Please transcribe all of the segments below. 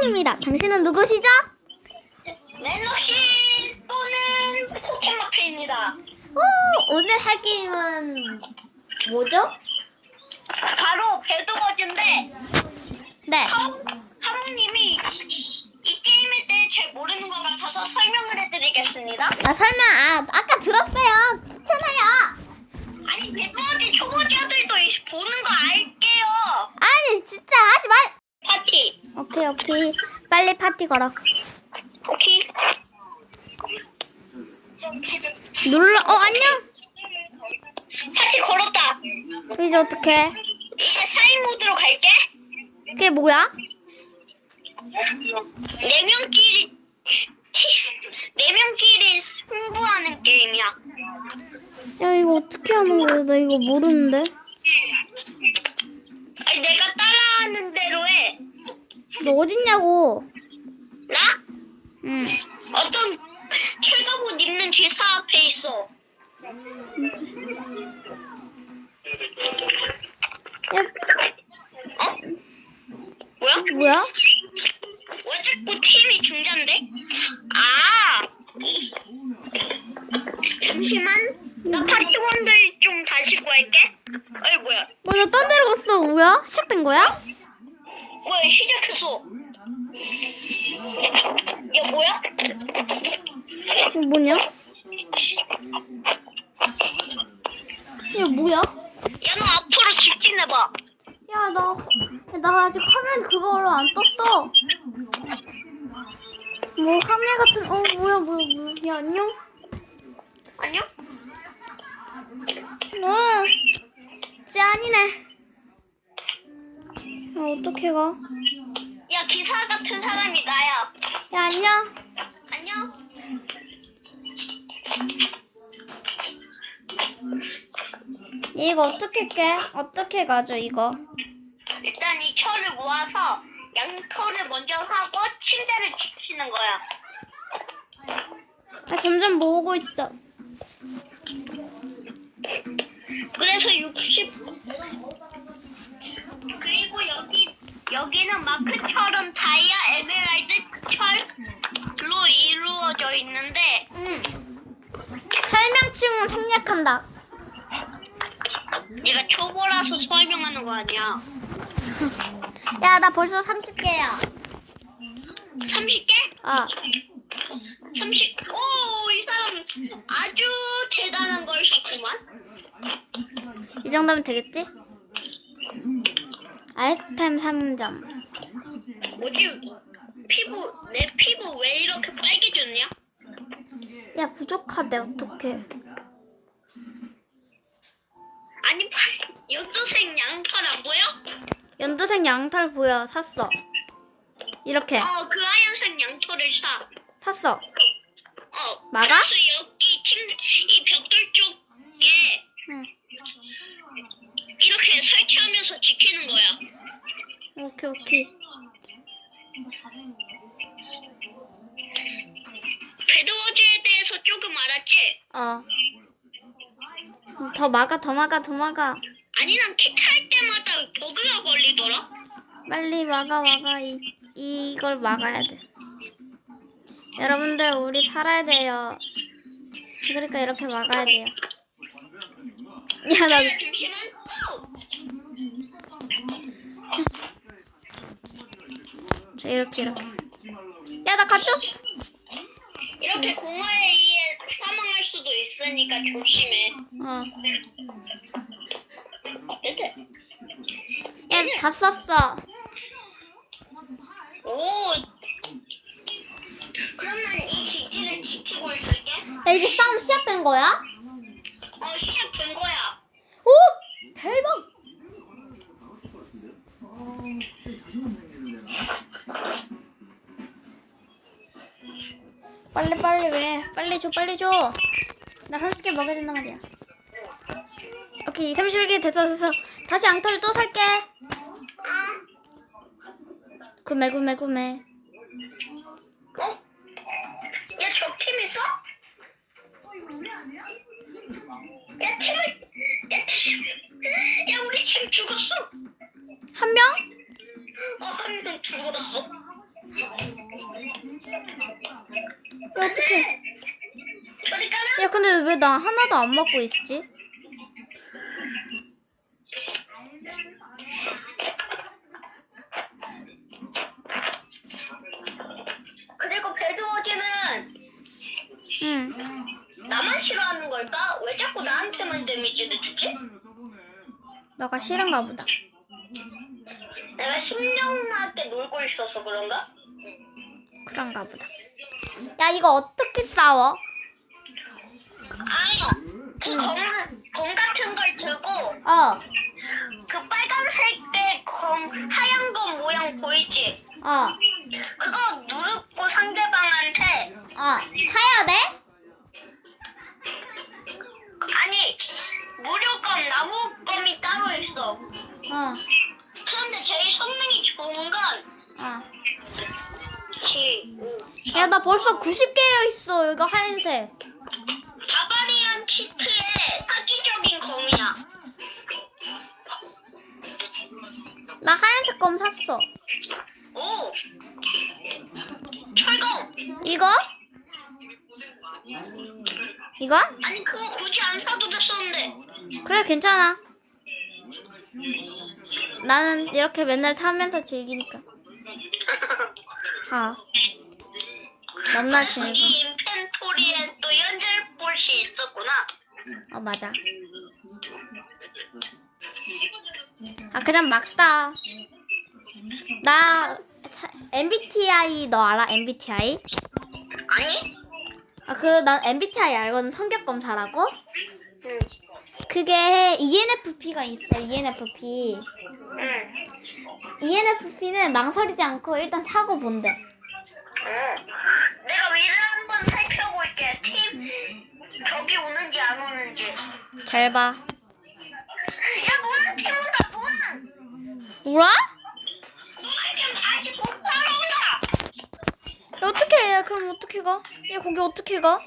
하롱입니다. 당신은 누구시죠? 멜로시 또는 포켓마크입니다. 오, 오늘 할 게임은 뭐죠? 바로 배드워즈인데 네. 하롱님이 이 게임에 대해 잘 모르는 것 같아서 설명을 해드리겠습니다. 아, 설마, 아, 아까 들었어요. 괜찮아요. 아니 배드워즈 초보자들도 이- 보는 거 알게요. 아니, 진짜 하지 말. 파티. 오케이, 오케이. 빨리 파티 걸어. 오케이. 눌러, 어, 안녕? 파티 걸었다. 이제 어떡해? 이제 사인 모드로 갈게. 그게 뭐야? 네 명끼리 네 명끼리 승부하는 게임이야. 야, 이거 어떻게 하는 거야? 나 이거 모르는데. 아니 내가 따라하는 대로 해. 너 어딨냐고. 나 응. 어떤 철갑옷 입는 기사 앞에 있어. 야, 어? 뭐야? 뭐야? 왜 자꾸 팀이 중단돼? 아! 잠시만. 나 파티원들 좀 다시 구할게. 어이 뭐야? 너나딴 데로 갔어. 뭐야? 시작된 거야? 뭐야 시작했어. 야 뭐야? 이거 뭐냐? 이거 뭐야? 야 너 앞으로 직진해봐. 야, 나, 야, 나 아직 화면 그걸로 안 떴어. 뭐, 화면 같은, 어, 뭐야, 뭐야, 뭐야. 야, 안녕? 안녕? 어, 짠이네. 야, 어떻게 가? 야 기사 같은 사람이 나야. 야, 안녕? 안녕. 이거 어떻게 깨? 어떻게 가죠, 이거? 일단 이 철을 모아서 양털을 먼저 하고 침대를 지키는 거야. 아, 점점 모으고 있어. 그래서 60 그리고 여기 여기는 마크처럼 다이아 에메랄드 철로 이루어져 있는데 응. 설명충은 생략한다. 얘가 초보라서 설명하는 거 아니야. 야, 나 벌써 30개야. 30개? 아, 30. 오, 이 사람 아주 대단한 걸 샀구만. 이 정도면 되겠지? 아이스템 3점. 뭐지? 피부 내 피부 왜 이렇게 빨개졌냐? 야, 부족하대, 어떡해. 아니 팔- 연두색 양털 안 보여? 연두색 양털 보여. 샀어. 이렇게. 어, 그 하얀색 양털을 사. 샀어. 어. 막아? 그래서 여기 팀, 이 벽돌 쪽에 응. 이렇게 설치하면서 지키는 거야. 오케이, 오케이. 배드워즈에 대해서 조금 알았지? 어. 더 막아, 더 막아, 더 막아. 아니 난 킥할 때마다 버그가 걸리더라. 빨리 막아, 막아. 이, 이걸 막아야 돼. 여러분들, 우리 살아야 돼요. 그러니까 이렇게 막아야 돼요. 야, 나, 야, 잠시만. 어! 자, 이렇게, 이렇게. 야, 나 갇혔어. 이렇게 공화에 의해 사망할 수도 있으니까 조심해. 어. 네네. 야, 다 썼어. 오. 난이 기지를 지키고 있을게. 야, 이제 싸움 시작된 거야? 어, 시작된 거야. 오! 대박! 빨리 빨리 왜? 빨리 줘 빨리 줘. 나 30개 먹어야 된단 말이야. 오케이 31개 됐어 됐어. 다시 앙털 또 살게. 구매 구매 구매. 어? 야, 저팀 있어? 야, 팀을, 야, 팀. 야, 우리 팀 죽었어. 한 명? 어, 한 명 죽었어. 어떡해. 저리 가라. 야, 근데 왜 나 하나도 안 먹고 있지? 그리고 배드워즈는 응. 나만 싫어하는 걸까? 왜 자꾸 나한테만 데미지를 주지? 너가 싫은가 보다. 내가 신명나게 놀고 있어서 그런가? 그런가 보다. 야, 이거 어떻게 싸워? 아니, 그 검, 검 같은 걸 들고 어, 그 빨간색의 검, 하얀 검 모양 보이지? 어, 그거 벌써 90개여 있어. 이거 하얀색. 바바리안 키트의 사기적인 검이야. 나 하얀색 검 샀어. 오, 철검. 이거? 이거? 아니 그거 굳이 안 사도 됐었는데. 그래, 괜찮아. 나는 이렇게 맨날 사면서 즐기니까. 아. 넘나 즐거. 이 인펜토리에 또 연결봇이 있었구나. 어, 맞아. 아, 그냥 막 사. 나 사- MBTI 너 알아? MBTI? 아니? 아, 그 난 MBTI 알거든. 성격 검사라고. 응. 그게 ENFP가 있어. ENFP. 응. ENFP는 망설이지 않고 일단 사고 본대. 응. 내가 위를 한번 살펴볼게. 팀 저기 오는지 안 오는지. 잘 봐. 야, 노란 팀 온다, 노란! 뭐라? 노란 팀 다시 복사로 온다! 야, 어떻게 해? 그럼 어떻게 가? 야, 거기 어떻게 가?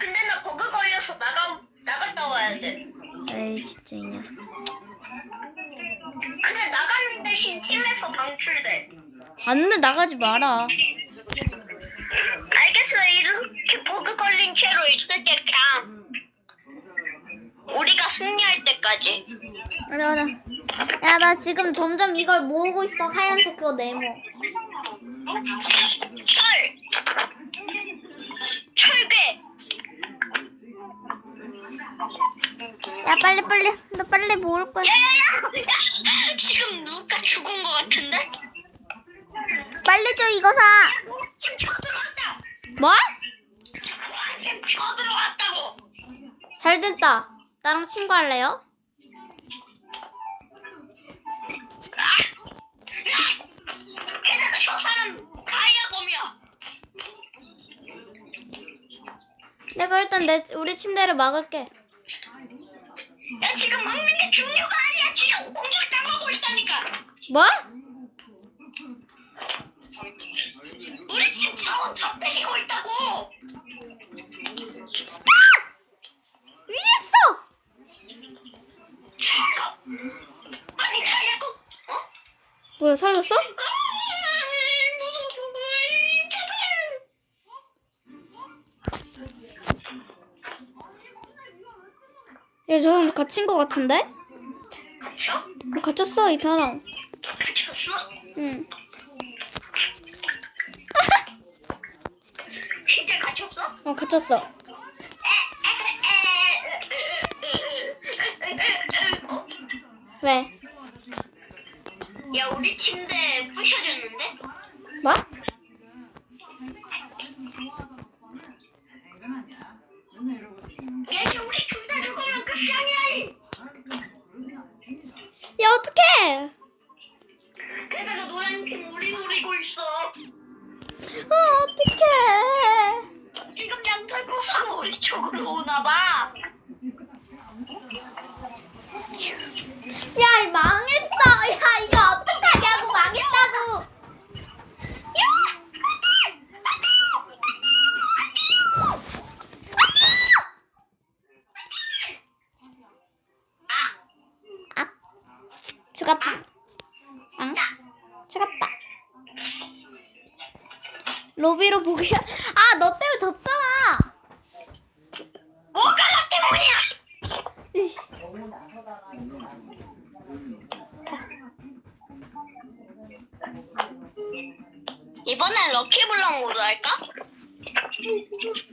근데 나 버그 걸려서 나가, 나갔다 와야 돼. 에이, 진짜 이 녀석. 근데 나가는 대신 팀에서 방출돼. 안 돼, 나가지 마라. 알겠어, 이렇게 버그 걸린 채로 있을게, 그냥. 우리가 승리할 때까지. 맞아, 맞아. 야, 나 지금 점점 이걸 모으고 있어. 하얀색 그거 네모. 철! 철괴! 야, 빨리, 빨리. 나 빨리 모을 거야. 야야야! 야, 지금 누가 죽은 것 같은데? 빨리 줘, 이거 사. 지금 쳐 들어왔다! 뭐? 지금 쳐 들어왔다고! 잘 됐다. 나랑 친구 할래요? 게다가 저 사람 다이아검이야! 내가 일단 내 우리 침대를 막을게. 야 지금 막는 게 중요가 아니야 지금 공격 당하고 있다니까 뭐? 갇힌 거 같은데? 갇혀? 어, 갇혔어, 이 사람. 갇혔어? 응. 진짜 갇혔어? 어, 갇혔어. 어? 왜? 야 우리 침대 부셔졌는데? 뭐? 야 우리 끝이 야 야, 어떡해. 게다가 노란 팀 우리 노리고 있어 아, 어떡해. 지금 양털 부수고 우리 쪽으로 오나봐 야, 이 망했어. 야, 이거 어떡하냐고, 망했다고. 아, 죽었다. 응? 죽었다. 로비로 보게. 너 때문에 졌잖아. 뭐가 나 때문이야? 이번엔 럭키블럭 모드 할까?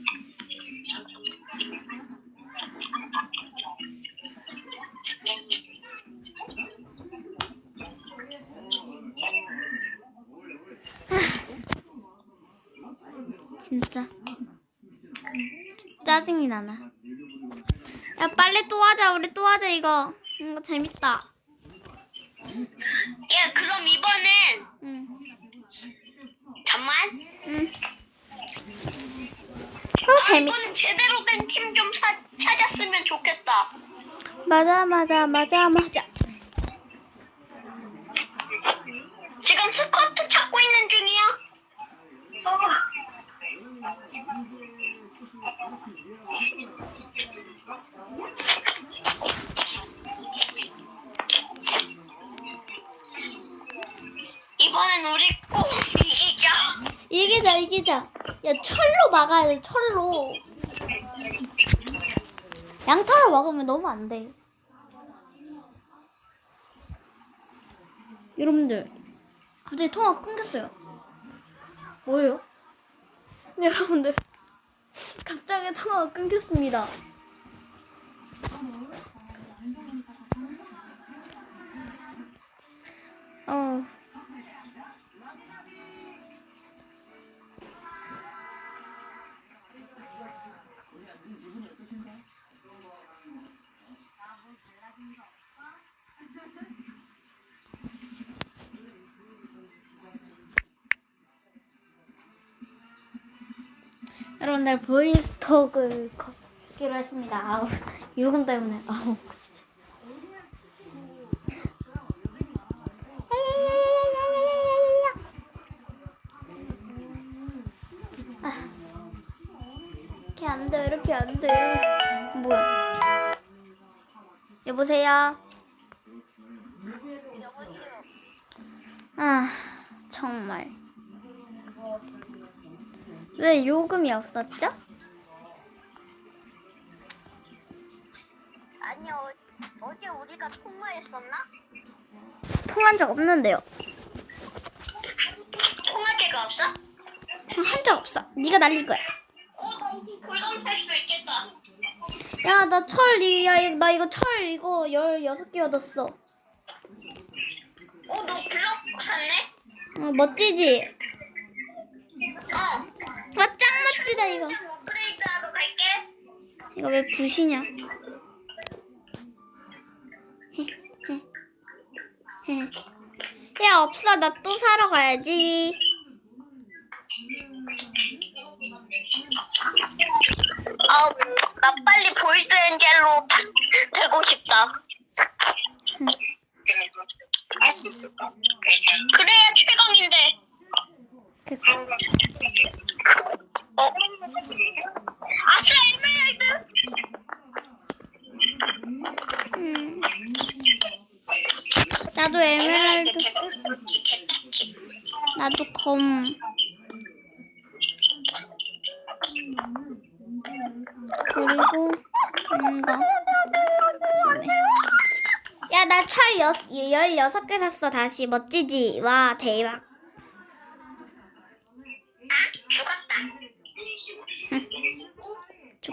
진짜 짜증이 나나. 야 빨리 또 하자. 우리 또 하자 이거. 이거 재밌다. 야 그럼 이번엔 응. 잠만 응. 어 재밌. 이번엔 제대로 된 팀 좀 찾았으면 좋겠다 맞아 맞아 맞아 맞아. 지금 스쿼트 이기자. 야 철로 막아야 돼 철로. 양털을 막으면 너무 안 돼. 여러분들 갑자기 통화가 끊겼어요. 뭐예요? 네, 여러분들 갑자기 통화가 끊겼습니다. 어. 여러분들 보이스톡을 걷기로 했습니다. 아우 유금 때문에 아우 진짜. 아, 안 돼, 이렇게 안 돼. 뭐야? 여보세요. 아 정말. 왜 요금이 없었죠? 아니 어, 어제 우리가 통화했었나? 통한 적 없는데요. 통할 게가 없어? 한 적 없어. 네가 날린 거야. 어, 불감 살수 있겠다. 야, 나 철, 이- 야, 나 이거 철 이거 16개 얻었어. 어, 너 블럭 샀네? 어, 멋지지? 어. 멋지다, 이거. 업그레이드하러 갈게. 이거 왜 부시냐? 헤, 헤, 헤. 야, 없어. 나 또 사러 가야지. 아, 나 빨리 보이드 엔젤로 되고 싶다. 그래야 최강인데. 그, 어? 아싸 에메랄드. 음. 나도 에메랄드. 나도 검. 그리고 뭔가 야, 나 철 16개 샀어, 다시. 멋지지? 와, 대박. 아, 죽었다.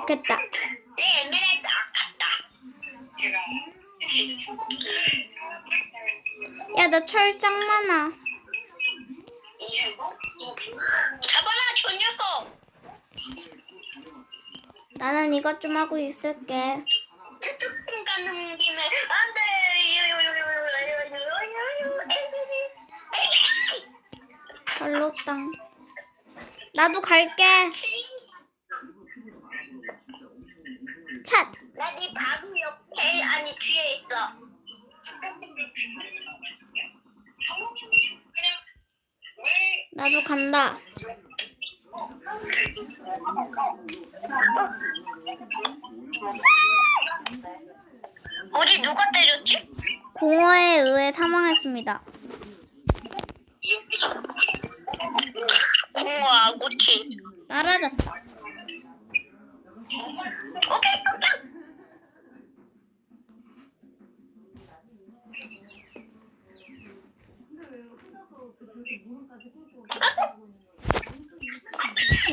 좋겠다. 내 에메랄드 아깝다. 야, 나철짱 많아. 잡아라, 저 녀석. 나는 이것 좀 하고 있을게. 안 돼. 철로 땅. 나도 갈게. 찻. 나네 바로 옆에 아니 뒤에 있어. 나도 간다. 우리 누가 때렸지? 공허에 의해 사망했습니다. 공허하고 티. 떨어졌어. 오케이, 오케이.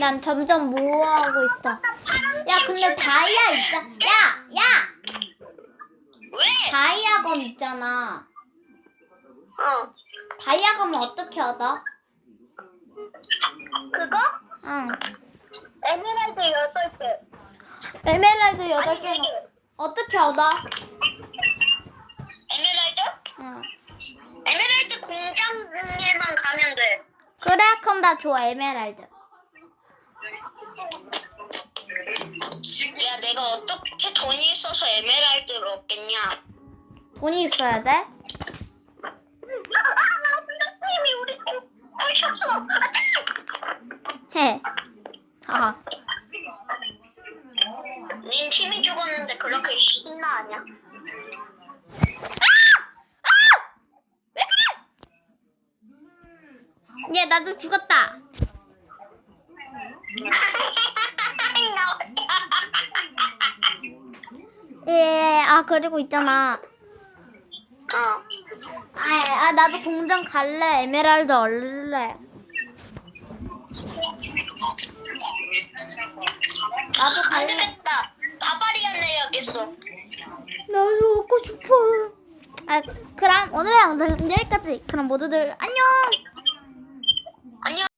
난 점점 모호하고 있어. 야, 근데 다이아 있잖아. 야, 야! 왜? 다이아검 있잖아. 어. 다이아검은 어떻게 얻어? 그거? 응. 에메랄드 8개. 에메랄드 8개는 어떻게 얻어? 에메랄드? 응. 에메랄드 공장에만 가면 돼. 그래, 그럼 나 줘, 에메랄드. 야, 내가 어떻게 돈이 있어서 에메랄드를 얻겠냐? 돈이 있어야 돼? 해. 하하. 닌 팀이 죽었는데 그렇게 신나하냐? 얘, 나도 죽었다. 예, 아, 그리고 있잖아. 어. 아, 아, 나도 공장 갈래. 에메랄드 얼래. 나도 안 갈래. 되겠다. 바바리안 내야겠어. 나도 먹고 싶어. 아, 그럼 오늘의 영상은 여기까지. 그럼 모두들 안녕. 안녕.